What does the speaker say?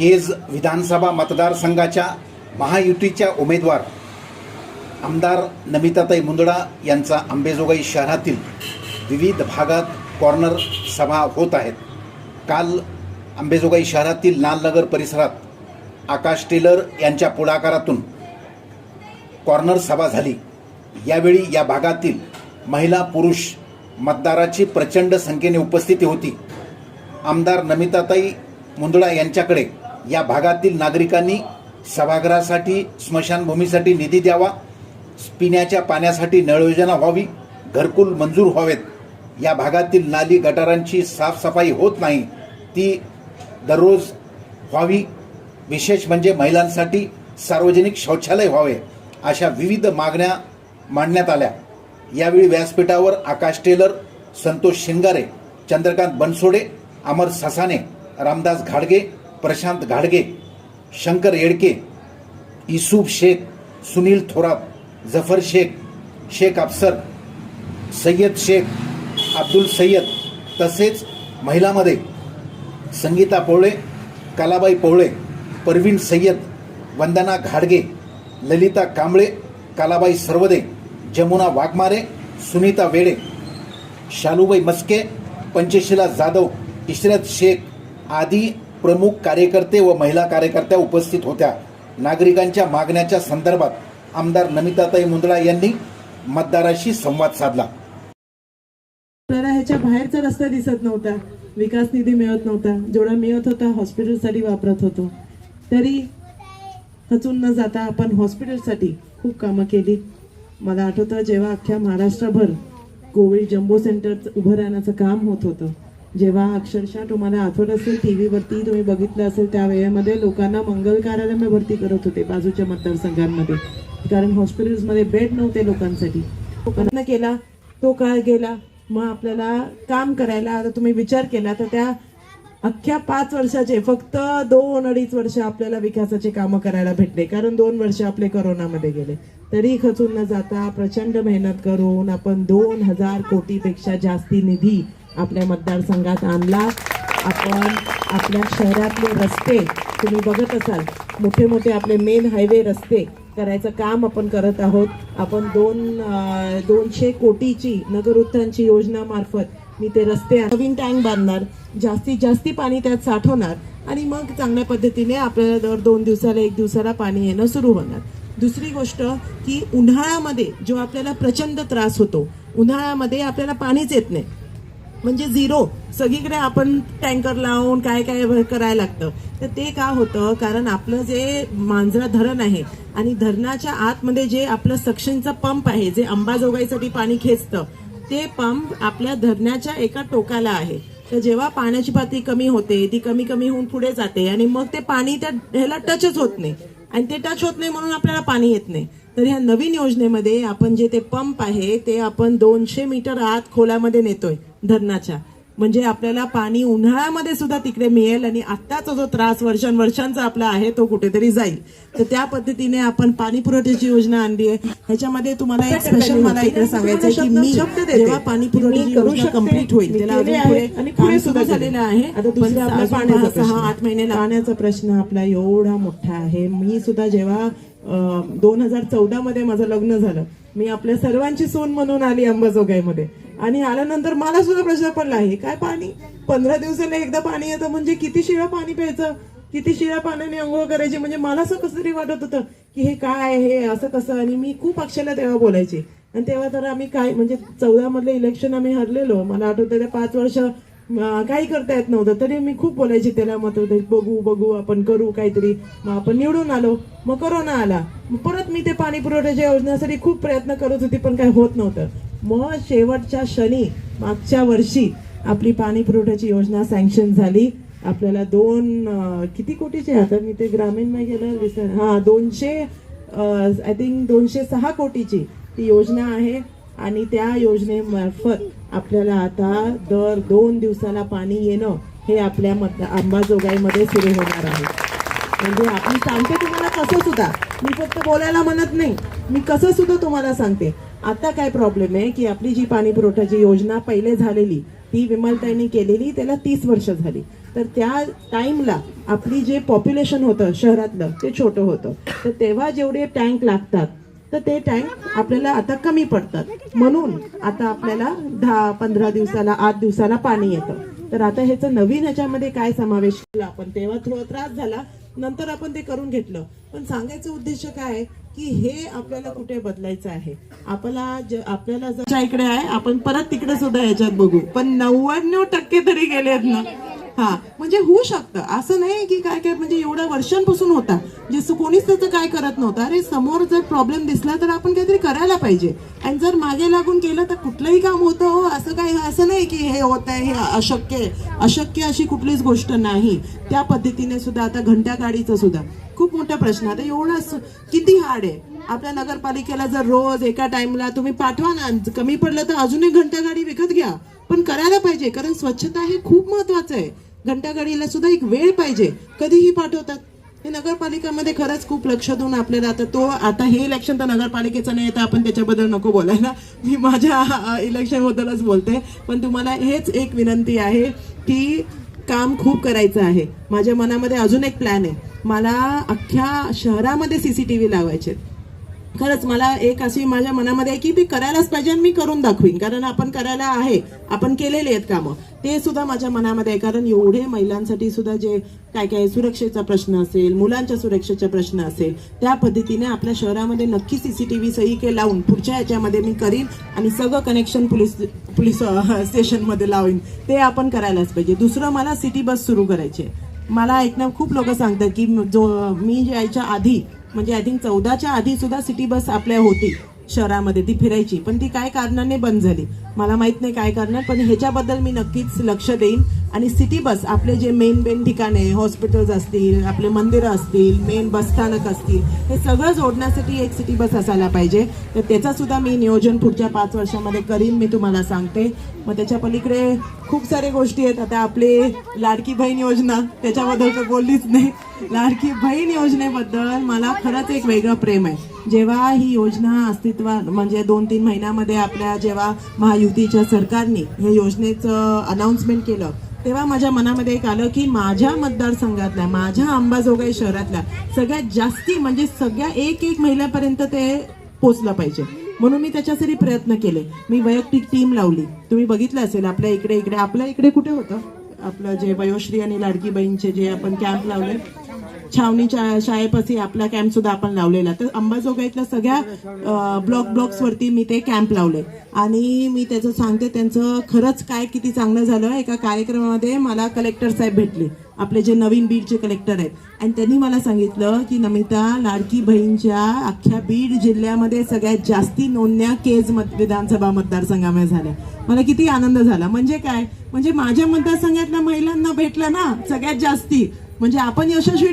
केज विधानसभा मतदारसंघाच्या महायुतीच्या उमेदवार आमदार नमिताताई मुंदडा यांचा अंबेजोगाई शहरातील विविध भागात कॉर्नर सभा होत आहेत. काल अंबेजोगाई शहरातील लालनगर परिसरात आकाश टेलर यांच्या पुढाकारातून कॉर्नर सभा झाली. यावेळी या भागातील महिला पुरुष मतदाराची प्रचंड संख्येने उपस्थिती होती. आमदार नमिताताई मुंदडा यांच्याकडे या भागातील नागरिकांनी सभागृहासाठी स्मशानभूमीसाठी निधी द्यावा पिण्याच्या पाण्यासाठी नळयोजना व्हावी घरकुल मंजूर व्हावेत. या भागातील नाली गटारांची साफसफाई होत नाही ती दररोज व्हावी. विशेष म्हणजे महिलांसाठी सार्वजनिक शौचालय व्हावे अशा विविध मागण्या मांडण्यात आल्या. यावेळी व्यासपीठावर आकाश टेलर संतोष शिंगारे चंद्रकांत बनसोडे अमर ससाने रामदास घाडगे प्रशांत घाडगे शंकर येडके इसुफ शेख सुनील थोरात जफर शेख शेख अफसर सय्यद शेख अब्दुल सय्यद तसेच महिलामध्ये संगीता पोवळे कलाबाई पोवळे परवीन सय्यद वंदना घाडगे ललिता कांबळे कलाबाई सर्वदे जमुना वाघमारे सुनीता वेडे शालूबाई मस्के पंचशिला जाधव इशरत शेख आदी प्रमुख कार्यकर्ते व महिला कार्यकर्त्या उपस्थित होत्या. नागरिकांच्या मागण्याच्या संदर्भात आमदार नमिताताई मुंदळा यांनी मतदाराशी संवाद साधला. ह्याच्या बाहेरचा रस्ता दिसत नव्हता. विकास निधी मिळत नव्हता. जेवढा मिळत होता हॉस्पिटलसाठी वापरत होतो. तरी खचून न जाता आपण हॉस्पिटलसाठी खूप कामं केली. मला आठवतं जेव्हा अख्ख्या महाराष्ट्रभर कोविड जम्बो सेंटर उभं राहण्याचं काम होत होतं जेव्हा अक्षरशः तुम्हाला आठवत असेल टी व्हीवरती तुम्ही बघितलं असेल त्या वेळेमध्ये लोकांना मंगल कार्यालय भरती करत होते बाजूच्या मतदारसंघांमध्ये. कारण हॉस्पिटल्समध्ये बेड नव्हते लोकांसाठी. प्रयत्न केला तो काळ गेला. मग आपल्याला काम करायला आता तुम्ही विचार केला तर त्या अख्ख्या पाच वर्षाचे फक्त दोन अडीच वर्ष आपल्याला विकासाचे कामं करायला भेटले. कारण दोन वर्ष आपले करोनामध्ये गेले. तरी खचून न जाता प्रचंड मेहनत करून आपण दोन हजार कोटीपेक्षा जास्ती निधी आपल्या मतदारसंघात आणला. आपण आपल्या शहरातले रस्ते तुम्ही बघत असाल मोठे मोठे आपले मेन हायवे रस्ते करायचं काम आपण करत आहोत. आपण दोन दोनशे कोटीची नगरोत्थानची योजनामार्फत योजना मार्फत मी ते रस्ते नवीन टँक बांधणार जास्तीत जास्ती पाणी त्यात साठवणार आणि मग चांगल्या पद्धतीने आपल्याला दर दोन दिवसाला एक दिवसाला पाणी येणं सुरू होणार. दुसरी गोष्ट की उन्हाळ्यामध्ये जो आपल्याला प्रचंड त्रास होतो उन्हाळ्यामध्ये आपल्याला पाणीच येत नाही. म्हणजे झिरो सगळीकडे आपण टँकर लावून काय काय करायला लागतं. तर ते का होतं? कारण आपलं जे मांजरा धरण आहे आणि धरणाच्या आतमध्ये जे आपलं सक्शनचं पंप आहे जे अंबाजोगाईसाठी पाणी खेचतं ते पंप आपल्या धरणाच्या एका टोकाला आहे. तर जेव्हा पाण्याची पातळी कमी होते ती कमी कमी होऊन पुढे जाते आणि मग ते पाणी त्या ह्याला टचच होत नाही. आणि ते टच होत नाही म्हणून आपल्याला पाणी येत नाही. तर ह्या नवीन योजनेमध्ये आपण जे ते पंप आहे ते आपण दोनशे मीटर आत खोलामध्ये नेतोय. धरणाच्या. म्हणजे आपल्याला पाणी उन्हाळ्यामध्ये सुद्धा तिकडे मिळेल आणि आत्ताचा जो त्रास वर्षांवर्षांचा आपला आहे तो कुठेतरी जाईल. तर त्या पद्धतीने आपण पाणी पुरवठ्याची योजना आणली आहे. ह्याच्यामध्ये तुम्हाला एक स्पेशल मला इकडे सांगायचं की मी जेव्हा पाणी पुरवठ्याची योजना कंप्लीट होईल त्याला अजून पुढे सुद्धा झालेलं आहे. पण सहा आठ महिने पाण्याचा प्रश्न आपला एवढा मोठा आहे. मी सुद्धा जेव्हा दोन हजार चौदामध्ये माझं लग्न झालं. मी आपल्या सर्वांची सून म्हणून आली अंबाजोगाईमध्ये. आणि आल्यानंतर मला सुद्धा प्रश्न पडला आहे काय पाणी? पंधरा दिवसाला एकदा पाणी येतं म्हणजे किती शिळा पाणी प्यायचं? किती शिळा पाण्याने आंघोळ करायची? म्हणजे मला असं कसं तरी वाटत होतं की हे काय हे असं कसं? आणि मी खूप अक्षरला तेव्हा बोलायची. आणि तेव्हा तर आम्ही काय म्हणजे चौदामधले इलेक्शन आम्ही हरलेलो. मला आठवतं त्या पाच वर्ष काही करता येत नव्हतं. तरी मी खूप बोलायचे त्याला मत होते बघू बघू आपण करू काहीतरी. मग आपण निवडून आलो. मग करोना आला. मग परत मी ते पाणी पुरवठ्याच्या योजनेसाठी खूप प्रयत्न करत होती पण काही होत नव्हतं. मग शेवटच्या शनी मागच्या वर्षी आपली पाणी पुरवठ्याची योजना सँक्शन झाली. आपल्याला दोन किती कोटीचे? आता मी ते ग्रामीण नाही गेलं विसर हां दोनशे आय थिंक दोनशे सहा कोटीची ती योजना आहे. आणि त्या योजनेमार्फत आपल्याला आता दर दोन दिवसाला पाणी येणं हे आपल्या मत अंबाजोगाईमध्ये सुरू होणार आहे. म्हणजे आपण सांगते तुम्हाला कसं सुद्धा. मी फक्त बोलायला म्हणत नाही. मी कसं सुद्धा तुम्हाला सांगते. आता काय प्रॉब्लेम आहे की आपली जी पाणी पुरवठ्याची योजना पहिले झालेली ती विमलताईंनी केलेली त्याला तीस वर्ष झाली. तर त्या टाईमला आपली जे पॉप्युलेशन होतं शहरातलं ते छोटं होतं. तर तेव्हा जेवढे टँक लागतात तर ते टँक आपल्याला आता कमी पडतात. म्हणून आता आपल्याला दहा पंधरा दिवसाला आठ दिवसाला पाणी येतं. तर आता ह्याचं नवीन ह्याच्यामध्ये काय समावेश केला आपण? तेव्हा थोडा त्रास झाला नंतर आपण ते करून घेतलं. पण सांगायचं उद्देश काय आहे की हे आपल्याला कुठे बदलायचं आहे? आपल्याला आपल्याला जर इकडे आहे आपण परत तिकडे सुद्धा ह्याच्यात बघू. पण नव्याण्णव टक्के तरी गेलेत ना. हा म्हणजे होऊ शकतं. असं नाही की काय काय म्हणजे एवढ्या वर्षांपासून होता. जे कोणीच त्याचं काय करत नव्हतं. अरे समोर जर प्रॉब्लेम दिसला तर आपण काहीतरी करायला पाहिजे. आणि जर मागे लागून केलं तर कुठलंही काम होतं हो असं काही असं नाही की हे होत आहे हे अशक्य आहे. अशक्य अशी कुठलीच गोष्ट नाही. त्या पद्धतीने सुद्धा आता घंटा गाडीचं सुद्धा. खूप मोठा प्रश्न. आता एवढा किती हार्ड आहे. आपल्या नगरपालिकेला जर रोज एका टाइमला तुम्ही पाठवा ना कमी पडलं तर अजून एक घंटा गाडी विकत घ्या. पण करायला पाहिजे कारण स्वच्छता हे खूप महत्वाचं आहे. घंटागाडीला सुद्धा एक वेळ पाहिजे. कधीही पाठवतात. हे नगरपालिकामध्ये खरंच खूप लक्ष देऊन आपल्याला आता तो आता हे इलेक्शन तर नगरपालिकेचं नाही तर आपण त्याच्याबद्दल नको बोलायला. मी माझ्या इलेक्शनबद्दलच बोलते. पण तुम्हाला हेच एक विनंती आहे की काम खूप करायचं आहे. माझ्या मनामध्ये अजून एक प्लॅन आहे. मला अख्ख्या शहरामध्ये सी सी टी व्ही लावायचे खरंच मला एक अशी माझ्या मनामध्ये आहे की मी करायलाच पाहिजे आणि मी करून दाखवीन. कारण आपण करायला आहे. आपण केलेले आहेत कामं. ते सुद्धा माझ्या मनामध्ये आहे. कारण एवढे महिलांसाठी सुद्धा जे काय काय सुरक्षेचा प्रश्न असेल मुलांच्या सुरक्षेचा प्रश्न असेल त्या पद्धतीने आपल्या शहरामध्ये नक्की सी सी टी सही के लावून पुढच्या याच्यामध्ये मी करीन आणि सगळं कनेक्शन पोलीस पोलीस स्टेशनमध्ये लावीन. ते आपण करायलाच पाहिजे. दुसरं मला सिटी बस सुरू करायची मला ऐकणं खूप लोक सांगतात की जो मी यायच्या आधी म्हणजे आय थिंक चौदाच्या आधी सुद्धा सिटी बस आपल्या होती शहरामध्ये ती फिरायची. पण ती काय कारणाने बंद झाली? मला माहीत नाही काय करणार पण ह्याच्याबद्दल मी नक्कीच लक्ष देईन. आणि सिटी बस आपले जे मेन मेन ठिकाणे हॉस्पिटल्स असतील आपले मंदिरं असतील मेन बसस्थानक असतील हे सगळं जोडण्यासाठी एक सिटी बस असायला पाहिजे. तर त्याचंसुद्धा मी नियोजन पुढच्या पाच वर्षामध्ये करीन मी तुम्हाला सांगते. मग त्याच्या पलीकडे खूप साऱ्या गोष्टी आहेत. आता आपले लाडकी बहीण योजना त्याच्याबद्दल तर बोललीच नाही. लाडकी बहीण योजनेबद्दल मला खरंच एक वेगळं प्रेम आहे. जेव्हा ही योजना अस्तित्वात म्हणजे दोन तीन महिन्यामध्ये आपल्या जेव्हा महायुतीच्या सरकारने या योजनेचं अनाऊन्समेंट केलं तेव्हा माझ्या मनामध्ये एक आलं की माझ्या मतदारसंघातल्या माझ्या अंबाजोगाई शहरातल्या सगळ्यात जास्ती म्हणजे सगळ्या एक एक महिन्यापर्यंत ते पोचलं पाहिजे. म्हणून मी त्याच्यासाठी प्रयत्न केले. मी वैयक्तिक टीम लावली. तुम्ही बघितलं असेल आपल्या इकडे इकडे आपल्या इकडे कुठे होतं? आपलं जे वयोश्री आणि लाडकी बहीणचे जे आपण कॅम्प लावले छावणीच्या शाळेपाशी आपला कॅम्प सुद्धा आपण लावलेला. तर अंबाजोगाईतल्या सगळ्या ब्लॉक ब्लॉक्सवरती मी ते कॅम्प लावले. आणि मी त्याचं सांगते त्यांचं खरंच काय किती चांगलं झालं एका कार्यक्रमामध्ये मला कलेक्टर साहेब भेटले. आपले जे नवीन बीडचे कलेक्टर आहेत. आणि त्यांनी मला सांगितलं की नमिता लाडकी बहीणच्या अख्ख्या बीड जिल्ह्यामध्ये सगळ्यात जास्ती नोंदण्या केज मत विधानसभा मतदारसंघामध्ये झाल्या. मला किती आनंद झाला. म्हणजे काय? म्हणजे माझ्या मतदारसंघातल्या महिलांना भेटलं ना सगळ्यात जास्ती. म्हणजे आपण यशस्वी